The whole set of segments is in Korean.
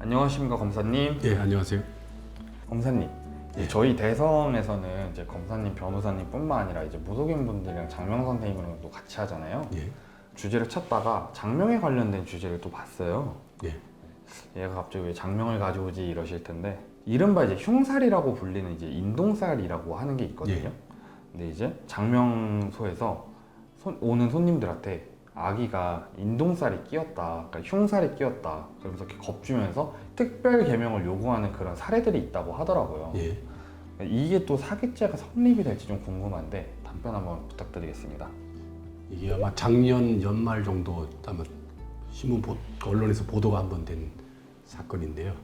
안녕하십니까 검사님. 예, 안녕하세요. 검사님. 예. 저희 대성에서는 이제 검사님, 변호사님뿐만 아니라 이제 무속인 분들이랑 장명 선생님이랑 또 같이 하잖아요. 예, 주제를 찾다가 장명에 관련된 주제를 또 봤어요. 예, 얘가 갑자기 왜 장명을 가져오지 이러실 텐데 이른바 이제 흉살이라고 불리는 이제 인동살이라고 하는 게 있거든요. 예. 근데 이제 장명소에서 손- 오는 손님들한테 아기가 인동살이 끼었다, 그러니까 흉살이 끼었다, 그러면서 이렇게 겁주면서 특별 개명을 요구하는 그런 사례들이 있다고 하더라고요. 예. 이게 또 사기죄가 성립이 될지 좀 궁금한데 답변 한번 부탁드리겠습니다. 이게 아마 작년 연말 정도 아마 신문 보, 언론에서 보도가 한 번 된 사건인데요.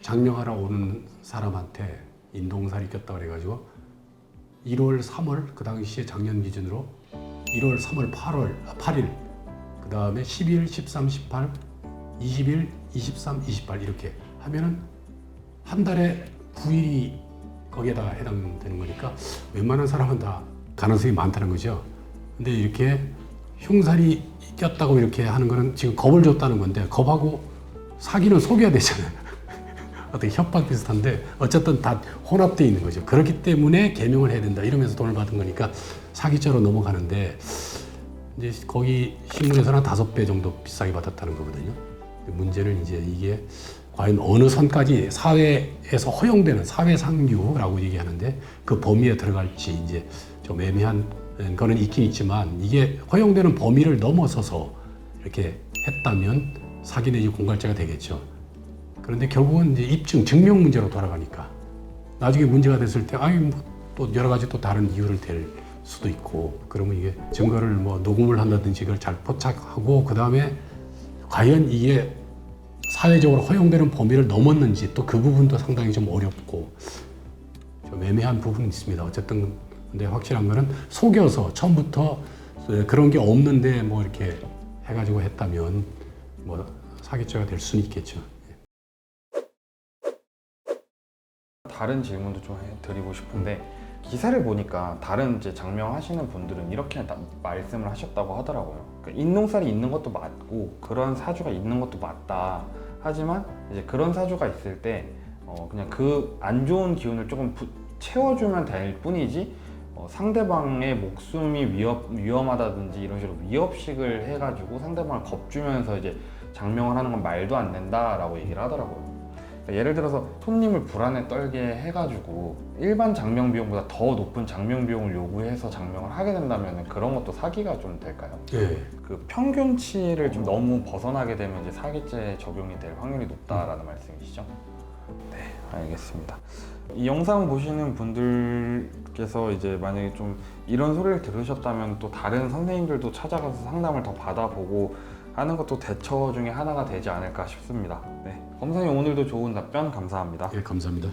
장명하러 오는 사람한테 인동살이 꼈다 그래가지고 1월, 3월 그 당시에 작년 기준으로 1월, 3월, 8월, 아, 8일 그 다음에 12일, 13, 18, 20일, 23, 28 이렇게 하면은 한 달에 9일이 거기에다가 해당되는 거니까 웬만한 사람은 다 가능성이 많다는 거죠. 근데 이렇게 흉살이 꼈다고 이렇게 하는 거는 지금 겁을 줬다는 건데 겁하고 사기는 속여야 되잖아요. 어떻게 협박 비슷한데 어쨌든 다 혼합되어 있는 거죠. 그렇기 때문에 개명을 해야 된다 이러면서 돈을 받은 거니까 사기죄로 넘어가는데 이제 거기 신문에서는 한 다섯 배 정도 비싸게 받았다는 거거든요. 문제는 이제 이게 과연 어느 선까지 사회에서 허용되는 사회 상류라고 얘기하는데 그 범위에 들어갈지 이제 좀 애매한 거는 있긴 있지만 이게 허용되는 범위를 넘어서서 이렇게 했다면 사기 내지 공갈죄가 되겠죠. 그런데 결국은 이제 입증, 증명 문제로 돌아가니까 나중에 문제가 됐을 때 아니 뭐또 여러 가지 또 다른 이유를 댈 수도 있고 그러면 이게 증거를 뭐 녹음을 한다든지 이걸 잘 포착하고 그 다음에 과연 이게 사회적으로 허용되는 범위를 넘었는지 또 그 부분도 상당히 좀 어렵고 좀 애매한 부분이 있습니다. 어쨌든 근데 확실한 거는 속여서 처음부터 그런 게 없는데 뭐 이렇게 해가지고 했다면 뭐 사기죄가 될 수는 있겠죠. 다른 질문도 좀 해- 드리고 싶은데 기사를 보니까 다른 이제 장명하시는 분들은 이렇게 다- 말씀을 하셨다고 하더라고요. 그러니까 인동살이 있는 것도 맞고 그런 사주가 있는 것도 맞다. 하지만 이제 그런 사주가 있을 때 어, 그냥 그 안 좋은 기운을 조금 부- 채워주면 될 뿐이지 어, 상대방의 목숨이 위협, 위험하다든지 이런 식으로 위협식을 해가지고 상대방을 겁주면서 이제 장명을 하는 건 말도 안 된다라고 얘기를 하더라고요. 그러니까 예를 들어서 손님을 불안에 떨게 해가지고 일반 장명 비용보다 더 높은 장명 비용을 요구해서 장명을 하게 된다면 그런 것도 사기가 좀 될까요? 예. 그 평균치를 좀 너무 벗어나게 되면 이제 사기죄 적용이 될 확률이 높다라는 말씀이시죠? 네, 알겠습니다. 이 영상 보시는 분들께서 이제 만약에 좀 이런 소리를 들으셨다면 또 다른 선생님들도 찾아가서 상담을 더 받아보고 하는 것도 대처 중에 하나가 되지 않을까 싶습니다. 네, 검사님 오늘도 좋은 답변 감사합니다. 예, 감사합니다.